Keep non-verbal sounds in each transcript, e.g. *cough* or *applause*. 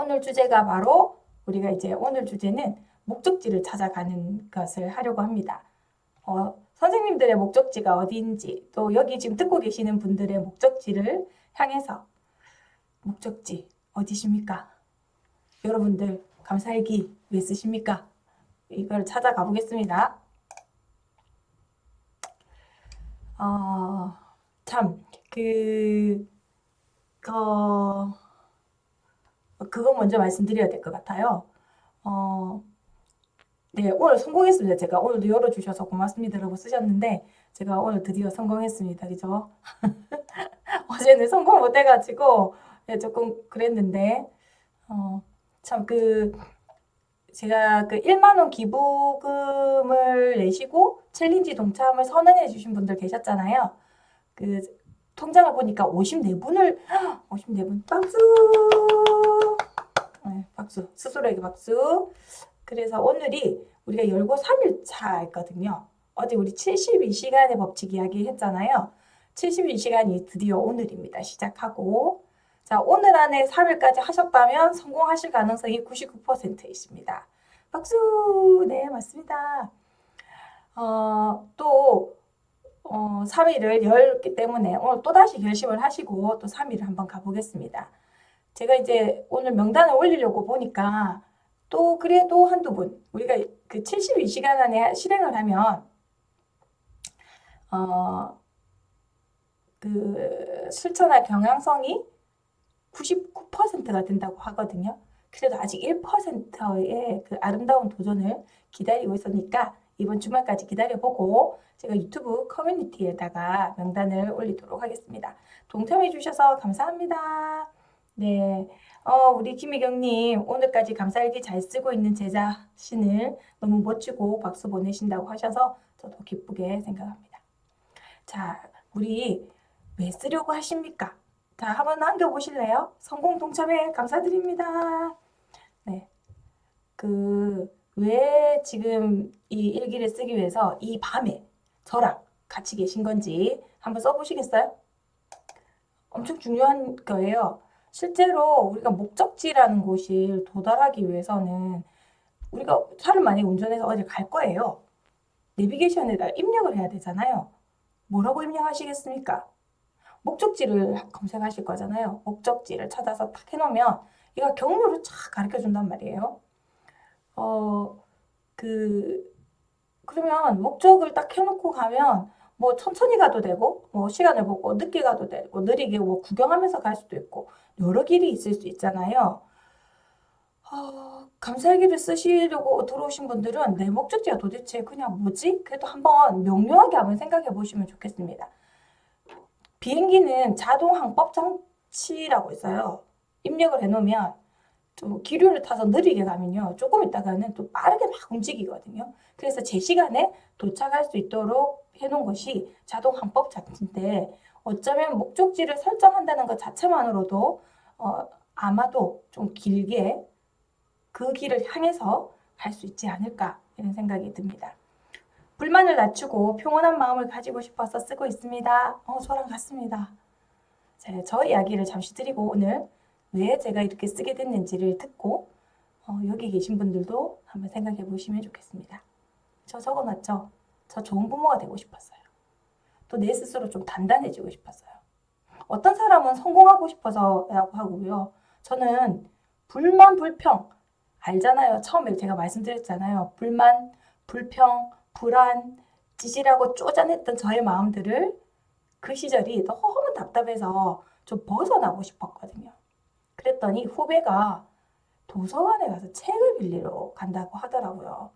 오늘 주제가 바로 우리가 이제 오늘 주제는 목적지를 찾아가는 것을 하려고 합니다. 어, 선생님들의 목적지가 어디인지 또 여기 지금 듣고 계시는 분들의 목적지를 향해서 목적지 어디십니까? 여러분들 감사일기 왜 쓰십니까? 이걸 찾아가 보겠습니다. 어, 참, 그, 어, 그거 먼저 말씀드려야 될 것 같아요. 어, 네, 오늘 성공했습니다. 제가 오늘도 열어주셔서 고맙습니다라고 쓰셨는데, 제가 오늘 드디어 성공했습니다. 그죠? *laughs* 어제는 성공 못 해가지고, 네, 조금 그랬는데, 어, 참, 그, 제가 그 1만원 기부금을 내시고 챌린지 동참을 선언해 주신 분들 계셨잖아요. 그 통장을 보니까 54분을, 54분, 박수! 네, 박수. 스스로에게 박수. 그래서 오늘이 우리가 열고 3일 차였거든요. 어제 우리 72시간의 법칙 이야기 했잖아요. 72시간이 드디어 오늘입니다. 시작하고. 자, 오늘 안에 3일까지 하셨다면 성공하실 가능성이 99% 있습니다. 박수! 네, 맞습니다. 어, 또, 어, 3일을 열기 때문에 오늘 또다시 결심을 하시고 또 3일을 한번 가보겠습니다. 제가 이제 오늘 명단을 올리려고 보니까 또 그래도 한두 분, 우리가 그 72시간 안에 실행을 하면, 어, 그 실천할 경향성이 99%가 된다고 하거든요. 그래도 아직 1%의 그 아름다운 도전을 기다리고 있으니까 이번 주말까지 기다려보고 제가 유튜브 커뮤니티에다가 명단을 올리도록 하겠습니다. 동참해 주셔서 감사합니다. 네. 어, 우리 김희경님, 오늘까지 감사일기 잘 쓰고 있는 제 자신을 너무 멋지고 박수 보내신다고 하셔서 저도 기쁘게 생각합니다. 자, 우리 왜 쓰려고 하십니까? 자, 한번 남겨보실래요? 성공 동참에 감사드립니다. 네. 그, 왜 지금 이 일기를 쓰기 위해서 이 밤에 저랑 같이 계신 건지 한번 써보시겠어요? 엄청 중요한 거예요. 실제로 우리가 목적지라는 곳을 도달하기 위해서는 우리가 차를 많이 운전해서 어딜 갈 거예요. 내비게이션에다 입력을 해야 되잖아요. 뭐라고 입력하시겠습니까? 목적지를 검색하실 거잖아요. 목적지를 찾아서 딱 해놓으면 얘가 경로를 쫙 가르쳐 준단 말이에요. 어, 그, 그러면 목적을 딱 해놓고 가면 뭐 천천히 가도 되고, 뭐 시간을 보고 늦게 가도 되고, 느리게 뭐 구경하면서 갈 수도 있고, 여러 길이 있을 수 있잖아요. 어, 감사일기를 쓰시려고 들어오신 분들은 내 목적지가 도대체 그냥 뭐지? 그래도 한번 명료하게 한번 생각해 보시면 좋겠습니다. 비행기는 자동 항법 장치라고 있어요. 입력을 해 놓으면 좀 기류를 타서 느리게 가면요. 조금 있다가는 또 빠르게 막 움직이거든요. 그래서 제 시간에 도착할 수 있도록 해놓은 것이 자동 항법 장치인데 어쩌면 목적지를 설정한다는 것 자체만으로도 어, 아마도 좀 길게 그 길을 향해서 갈 수 있지 않을까 이런 생각이 듭니다. 불만을 낮추고 평온한 마음을 가지고 싶어서 쓰고 있습니다. 어, 저랑 같습니다. 자, 저 이야기를 잠시 드리고 오늘 왜 제가 이렇게 쓰게 됐는지를 듣고 어, 여기 계신 분들도 한번 생각해 보시면 좋겠습니다. 저 적어놨죠? 저 좋은 부모가 되고 싶었어요. 또 내 스스로 좀 단단해지고 싶었어요. 어떤 사람은 성공하고 싶어서라고 하고요. 저는 불만, 불평 알잖아요. 처음에 제가 말씀드렸잖아요. 불만, 불평, 불안, 찌질하고 쪼잔했던 저의 마음들을 그 시절이 너무 답답해서 좀 벗어나고 싶었거든요. 그랬더니 후배가 도서관에 가서 책을 빌리러 간다고 하더라고요.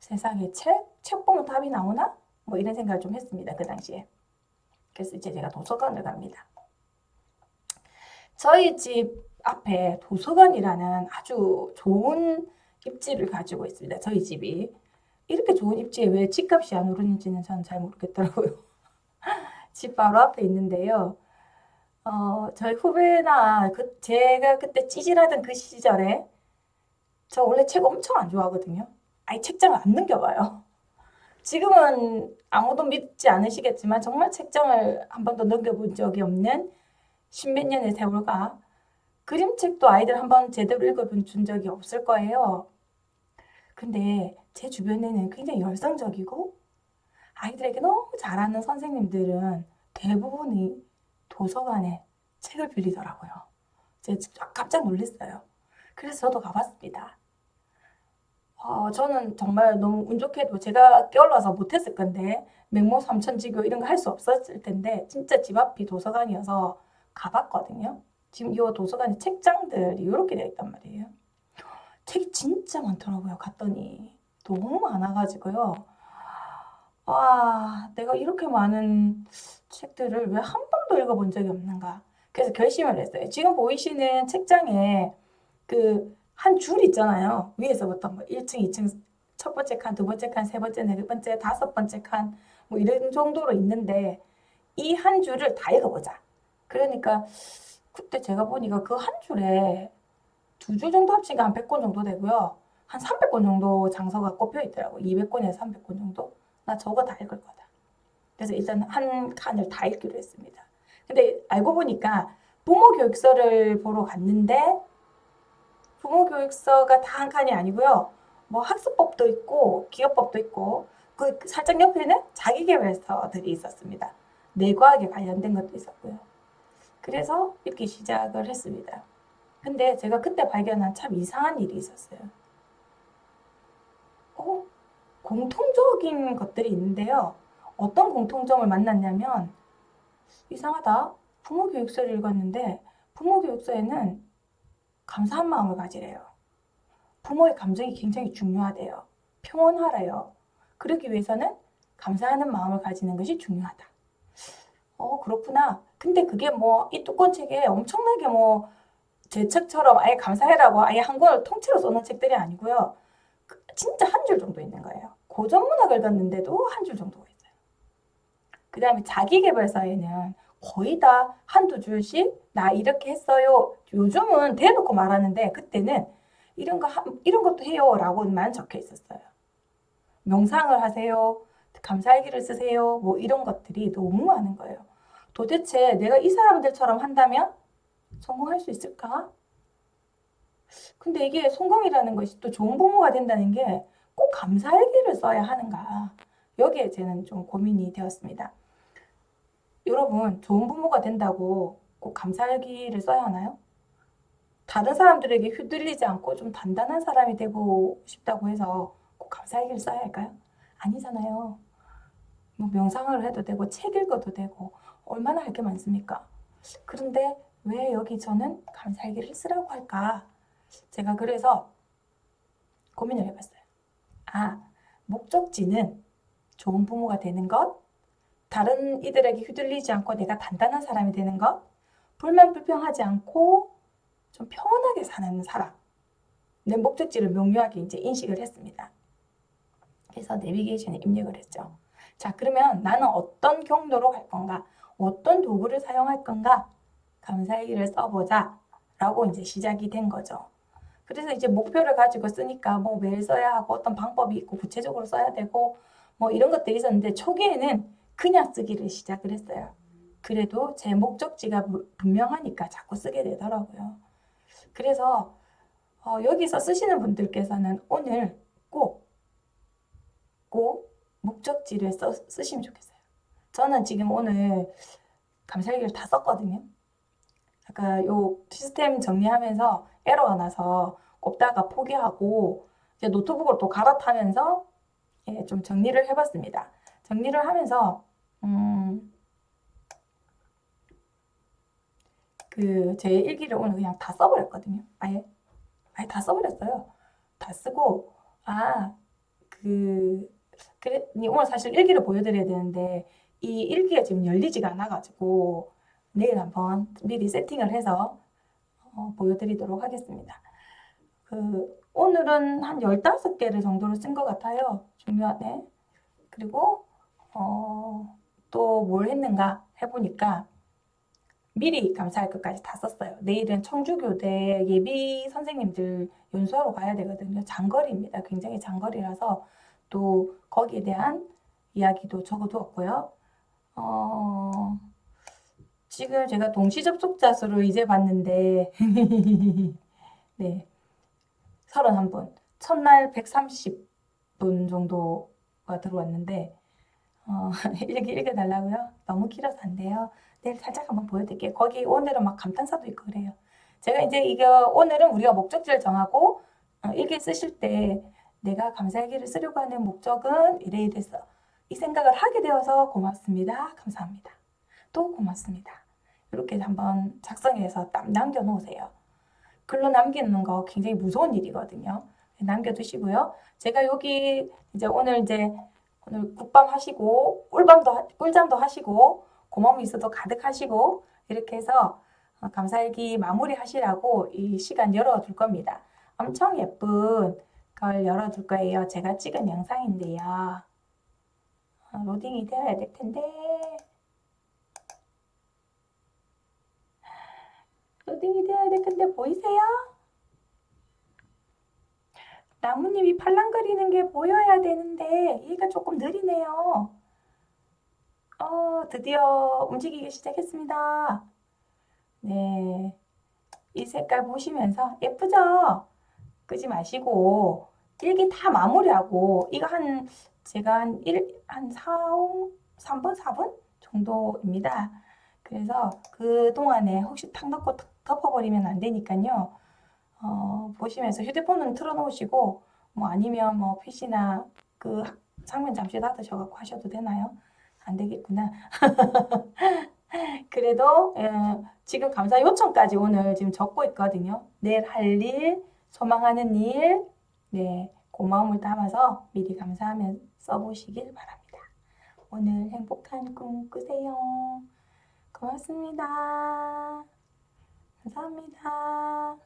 세상에 책? 책 보면 답이 나오나? 뭐 이런 생각을 좀 했습니다. 그 당시에. 그래서 이제 제가 도서관을 갑니다. 저희 집 앞에 도서관이라는 아주 좋은 입지를 가지고 있습니다. 저희 집이. 이렇게 좋은 입지에 왜 집값이 안 오르는지는 저는 잘 모르겠더라고요. *laughs* 집 바로 앞에 있는데요. 어, 저희 후배나 그 제가 그때 찌질하던 그 시절에 저 원래 책 엄청 안 좋아하거든요. 아예 책장을 안 넘겨봐요. 지금은 아무도 믿지 않으시겠지만 정말 책장을 한 번도 넘겨본 적이 없는 십몇 년의 세월과 그림책도 아이들 한 번 제대로 읽어본 준 적이 없을 거예요. 근데 제 주변에는 굉장히 열성적이고 아이들에게 너무 잘하는 선생님들은 대부분이 도서관에 책을 빌리더라고요. 제가 깜짝 놀랐어요. 그래서 저도 가봤습니다. 어, 저는 정말 너무 운 좋게도 제가 깨올라서 못했을 건데 맹모 삼천지교 이런 거 할 수 없었을 텐데 진짜 집 앞이 도서관이어서 가봤거든요. 지금 이 도서관에 책장들이 이렇게 되어 있단 말이에요. 책이 진짜 많더라고요. 갔더니 너무 많아가지고요. 와, 내가 이렇게 많은 책들을 왜 한 번도 읽어본 적이 없는가? 그래서 결심을 했어요. 지금 보이시는 책장에 그 한 줄 있잖아요. 위에서부터 뭐 1층, 2층, 첫 번째 칸, 두 번째 칸, 세 번째, 네 번째, 다섯 번째 칸, 뭐 이런 정도로 있는데 이 한 줄을 다 읽어보자. 그러니까 그때 제가 보니까 그 한 줄에 두 줄 정도 합치니까 한 100권 정도 되고요. 한 300권 정도 장서가 꼽혀 있더라고요. 200권에서 300권 정도. 나 저거 다 읽을 거다. 그래서 일단 한 칸을 다 읽기로 했습니다. 근데 알고 보니까 부모 교육서를 보러 갔는데 부모 교육서가 다 한 칸이 아니고요. 뭐 학습법도 있고 기업법도 있고 그 살짝 옆에는 자기계발서들이 있었습니다. 뇌과학에 관련된 것도 있었고요. 그래서 읽기 시작을 했습니다. 근데 제가 그때 발견한 참 이상한 일이 있었어요. 어? 공통적인 것들이 있는데요. 어떤 공통점을 만났냐면 이상하다. 부모 교육서를 읽었는데 부모 교육서에는 감사한 마음을 가지래요. 부모의 감정이 굉장히 중요하대요. 평온하래요. 그러기 위해서는 감사하는 마음을 가지는 것이 중요하다. 어, 그렇구나. 근데 그게 뭐 이 두꺼운 책에 엄청나게 뭐 제 책처럼 아예 감사해라고 아예 한 권을 통째로 써놓은 책들이 아니고요. 그 진짜 한 줄 정도 있는 거예요. 고전 문학을 갔는데도 한 줄 정도가 있어요. 그 다음에 자기계발서에는 거의 다 한두 줄씩 나 이렇게 했어요. 요즘은 대놓고 말하는데 그때는 이런 거 하- 이런 것도 해요라고만 적혀 있었어요. 명상을 하세요. 감사일기를 쓰세요. 뭐 이런 것들이 너무 많은 거예요. 도대체 내가 이 사람들처럼 한다면 성공할 수 있을까? 근데 이게 성공이라는 것이 또 좋은 부모가 된다는 게 꼭 감사일기를 써야 하는가? 여기에 저는 좀 고민이 되었습니다. 여러분, 좋은 부모가 된다고 꼭 감사일기를 써야 하나요? 다른 사람들에게 휘둘리지 않고 좀 단단한 사람이 되고 싶다고 해서 꼭 감사일기를 써야 할까요? 아니잖아요. 뭐 명상을 해도 되고 책 읽어도 되고 얼마나 할 게 많습니까? 그런데 왜 여기 저는 감사일기를 쓰라고 할까? 제가 그래서 고민을 해봤어요. 아, 목적지는 좋은 부모가 되는 것, 다른 이들에게 휘둘리지 않고 내가 단단한 사람이 되는 것, 불만 불평하지 않고 좀 평온하게 사는 사람. 내 목적지를 명료하게 이제 인식을 했습니다. 그래서 내비게이션에 입력을 했죠. 자, 그러면 나는 어떤 경로로 갈 건가? 어떤 도구를 사용할 건가? 감사일기를 써보자. 라고 이제 시작이 된 거죠. 그래서 이제 목표를 가지고 쓰니까 뭐 매일 써야 하고 어떤 방법이 있고 구체적으로 써야 되고 뭐 이런 것들이 있었는데 초기에는 그냥 쓰기를 시작을 했어요. 그래도 제 목적지가 무- 분명하니까 자꾸 쓰게 되더라고요. 그래서 어, 여기서 쓰시는 분들께서는 오늘 꼭, 꼭 목적지를 써, 쓰시면 좋겠어요. 저는 지금 오늘 감사일기를 다 썼거든요. 아까 요 시스템 정리하면서 에러가 나서 꼽다가 포기하고 이제 노트북으로 또 갈아타면서 예, 좀 정리를 해봤습니다. 정리를 하면서 음, 그 제 일기를 오늘 그냥 다 써버렸거든요. 아예 아예 다 써버렸어요. 다 쓰고 아 그 그래 오늘 사실 일기를 보여드려야 되는데 이 일기가 지금 열리지가 않아가지고 내일 한번 미리 세팅을 해서 어, 보여드리도록 하겠습니다. 그 오늘은 한 15개를 정도로 쓴 것 같아요. 중요하네. 그리고 어, 또 뭘 했는가 해보니까 미리 감사할 것까지 다 썼어요. 내일은 청주교대 예비 선생님들 연수하러 가야 되거든요. 장거리입니다. 굉장히 장거리라서 또 거기에 대한 이야기도 적어두었고요. 어, 지금 제가 동시 접속자 수를 이제 봤는데, *laughs* 네, 31분. 첫날 130분 정도가 들어왔는데, 어, *laughs* 읽기 읽어달라고요? 너무 길어서 안 돼요. 내일 살짝 한번 보여드릴게요. 거기 오늘은 막 감탄사도 있고 그래요. 제가 이제 이거 오늘은 우리가 목적지를 정하고 어, 일기 쓰실 때 내가 감사일기를 쓰려고 하는 목적은 이래 이래서 이 생각을 하게 되어서 고맙습니다. 감사합니다. 또 고맙습니다. 이렇게 한번 작성해서 딱 남겨 놓으세요. 글로 남기는 거 굉장히 무서운 일이거든요. 남겨두시고요. 제가 여기 이제 오늘 이제 오늘 국밤 하시고 꿀밤도 하- 꿀잠도 하시고 고마움이 있어도 가득 하시고 이렇게 해서 어, 감사일기 마무리 하시라고 이 시간 열어둘 겁니다. 엄청 예쁜 걸 열어둘 거예요. 제가 찍은 영상인데요. 어, 로딩이 되어야 될 텐데 로딩이 되어야 될 텐데 보이세요? 나뭇잎이 팔랑거리는 게 보여야 되는데 얘가 조금 느리네요. 어, 드디어 움직이기 시작했습니다. 네. 이 색깔 보시면서 예쁘죠? 끄지 마시고 일기 다 마무리하고 이거 한 제가 한 1, 한 4, 3분, 4분 정도입니다. 그래서 그 동안에 혹시 탁 넣고 덮- 덮어버리면 안 되니까요. 어, 보시면서 휴대폰은 틀어놓으시고 뭐 아니면 뭐 PC나 그 상면 잠시 닫으셔갖고 하셔도 되나요? 안 되겠구나. *laughs* 그래도 에, 지금 감사 요청까지 오늘 지금 적고 있거든요. 내일 할 일, 소망하는 일, 네 고마움을 담아서 미리 감사하며 써보시길 바랍니다. 오늘 행복한 꿈 꾸세요. 고맙습니다. 감사합니다.